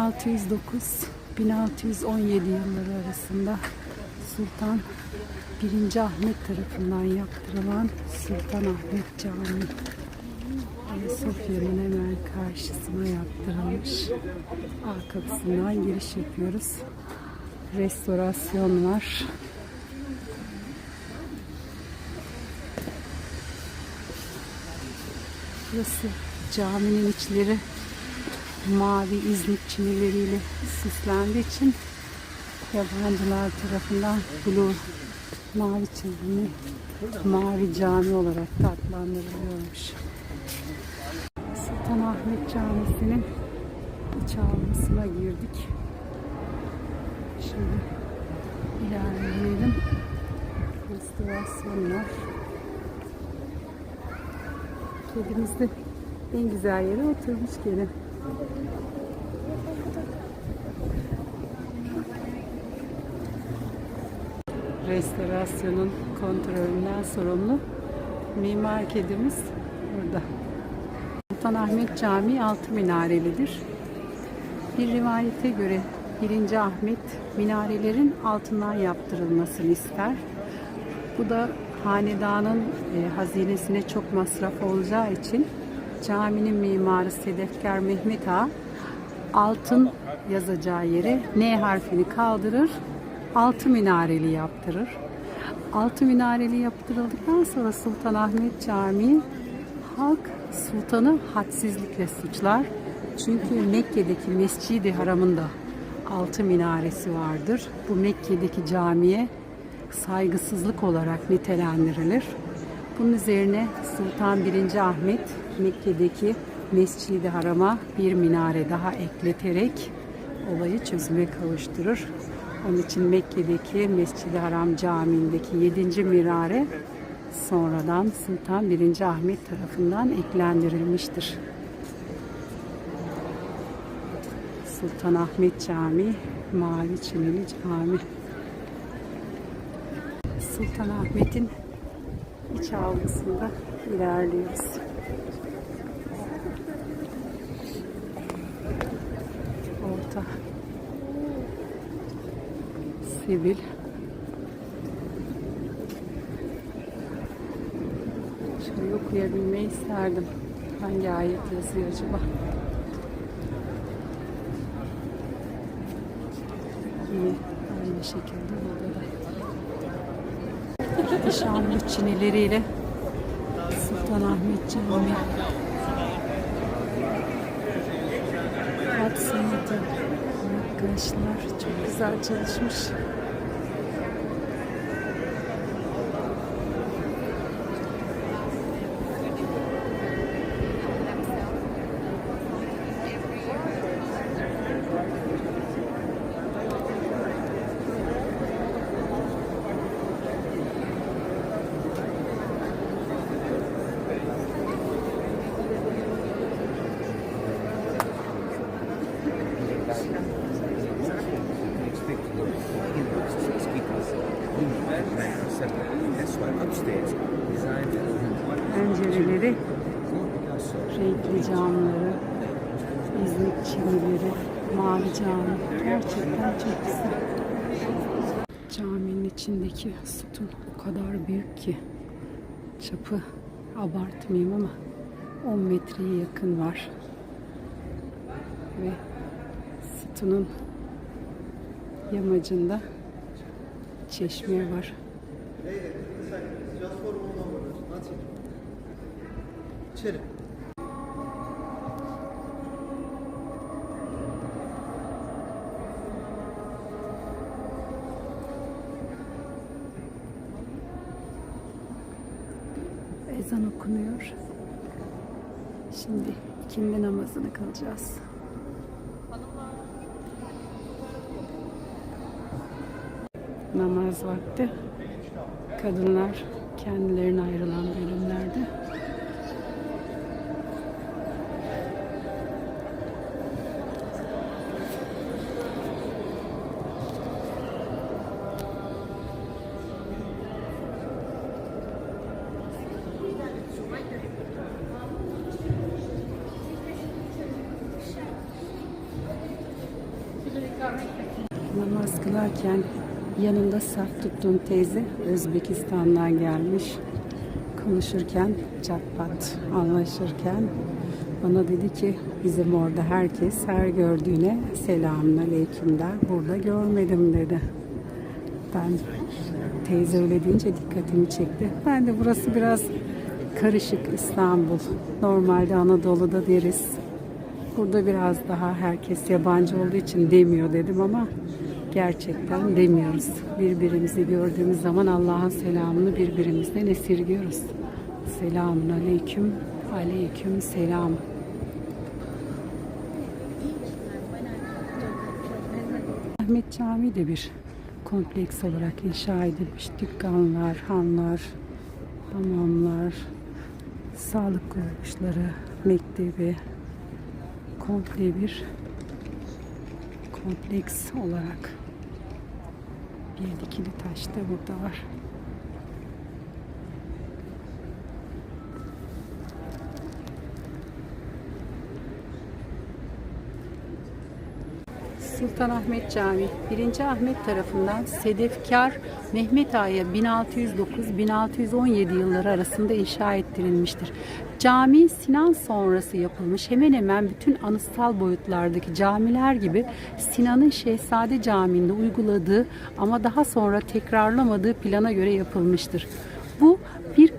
1609-1617 yılları arasında Sultan 1. Ahmet tarafından yaptırılan Sultan Ahmet Camii Ayasofya'nın hemen karşısına yaptırılmış. A kapısından giriş yapıyoruz. Restorasyon var. Burası caminin içleri mavi İznik çinileriyle süslendiği için yabancılar tarafından Blue mavi çizgili mavi cami olarak da adlandırılıyormuş. Sultanahmet Camisi'nin iç avlusuna girdik. Şimdi ilerleyelim. Restorasyon var. Kedimiz de en güzel yere oturmuş gene. Restorasyonun kontrolünden sorumlu mimar kedimiz burada. Sultanahmet Camii altı minarelidir. Bir rivayete göre 1. Ahmet minarelerin altından yaptırılmasını ister. Bu da hanedanın e, hazinesine çok masraf olacağı için caminin mimarı Sedefkar Mehmet Ağa altın yazacağı yere N harfini kaldırır, altı minareli yaptırır. Altı minareli yaptırıldıktan sonra Sultanahmet Camii halk sultanı hadsizlikle suçlar. Çünkü Mekke'deki Mescid-i Haram'ın da altı minaresi vardır. Bu Mekke'deki camiye saygısızlık olarak nitelendirilir. Bunun üzerine Sultan 1. Ahmet Mekke'deki Mescid-i Haram'a bir minare daha ekleterek olayı çözüme kavuşturur. Onun için Mekke'deki Mescid-i Haram Camii'ndeki 7. minare sonradan Sultan 1. Ahmet tarafından eklendirilmiştir. Sultanahmet Camii, Mavi Çinili Cami. Sultanahmet'in iç avlusunda ilerliyoruz. Orta Sibil Şöyle okuyabilmeyi isterdim. Hangi ayet yazıyor acaba? Yine aynı şekilde burada da. İhtişamlı çinileriyle Sultanahmet Camii. Hat sanatı, makyajlar çok güzel çalışmış. Pencereleri, renkli camları, İznik çinileri, mavi cami. Gerçekten çok güzel. Caminin içindeki sütun o kadar büyük ki çapı abartmayayım ama 10 metreye yakın var. Ve sütunun yamacında çeşme var. İçeri. Ezan okunuyor. Şimdi ikindi namazını kılacağız. Namaz vakti. Kadınlar kendilerine ayrılan bölümlerde Kılarken yanında saf tuttuğum teyze Özbekistan'dan gelmiş. Konuşurken çatpat anlaşırken bana dedi ki bizim orada herkes her gördüğüne selamun aleyküm der. Burada görmedim dedi. Ben teyze öyle deyince dikkatimi çekti. Ben de burası biraz karışık İstanbul. Normalde Anadolu'da deriz. Burada biraz daha herkes yabancı olduğu için demiyor dedim ama gerçekten demiyoruz. Birbirimizi gördüğümüz zaman Allah'ın selamını birbirimizden esirgiyoruz. Selamun aleyküm, aleyküm selam. Ahmet Camii de bir kompleks olarak inşa edilmiş. Dükkanlar, hanlar, hamamlar, sağlık kuruluşları, mektebi, komple bir kompleks olarak bir dikili taş da burada var. Sultanahmet Camii 1. Ahmet tarafından Sedefkar Mehmet Ağa'ya 1609-1617 yılları arasında inşa ettirilmiştir. Cami Sinan sonrası yapılmış hemen hemen bütün anıtsal boyutlardaki camiler gibi Sinan'ın Şehzade Camii'nde uyguladığı ama daha sonra tekrarlamadığı plana göre yapılmıştır. Bu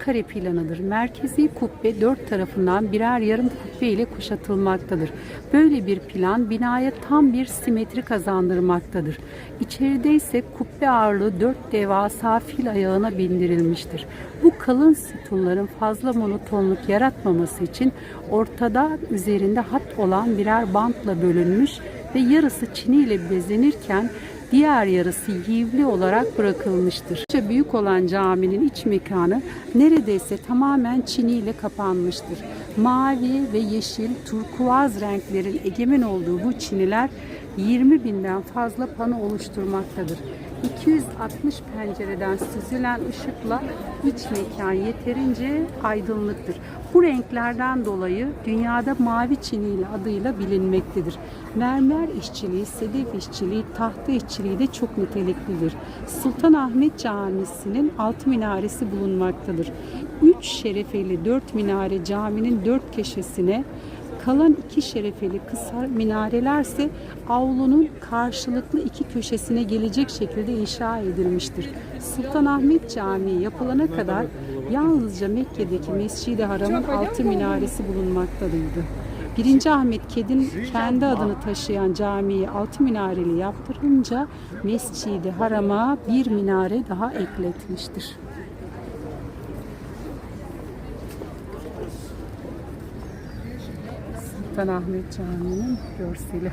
kare planıdır. Merkezi kubbe dört tarafından birer yarım kubbe ile kuşatılmaktadır. Böyle bir plan binaya tam bir simetri kazandırmaktadır. İçeride ise kubbe ağırlığı dört devasa fil ayağına bindirilmiştir. Bu kalın sütunların fazla monotonluk yaratmaması için ortada üzerinde hat olan birer bantla bölünmüş ve yarısı çiniyle bezenirken diğer yarısı yivli olarak bırakılmıştır. Büyük olan caminin iç mekanı neredeyse tamamen çiniyle kapanmıştır. Mavi ve yeşil, turkuaz renklerin egemen olduğu bu çiniler 20 binden fazla pano oluşturmaktadır. 260 pencereden süzülen ışıkla iç mekan yeterince aydınlıktır. Bu renklerden dolayı dünyada mavi çiniyle adıyla bilinmektedir. Mermer işçiliği, sedef işçiliği, tahta işçiliği de çok niteliklidir. Sultanahmet Camisi'nin altı minaresi bulunmaktadır. Üç şerefeli dört minare caminin dört köşesine Kalan iki şerefeli kısa minarelerse avlunun karşılıklı iki köşesine gelecek şekilde inşa edilmiştir. Sultanahmet Camii yapılana kadar yalnızca Mekke'deki Mescid-i Haram'ın altı minaresi bulunmaktaydı. 1. Ahmet Ked'in kendi adını taşıyan camiyi altı minareli yaptırınca Mescid-i Haram'a bir minare daha ekletmiştir. Sultanahmet Camii'nin görseli.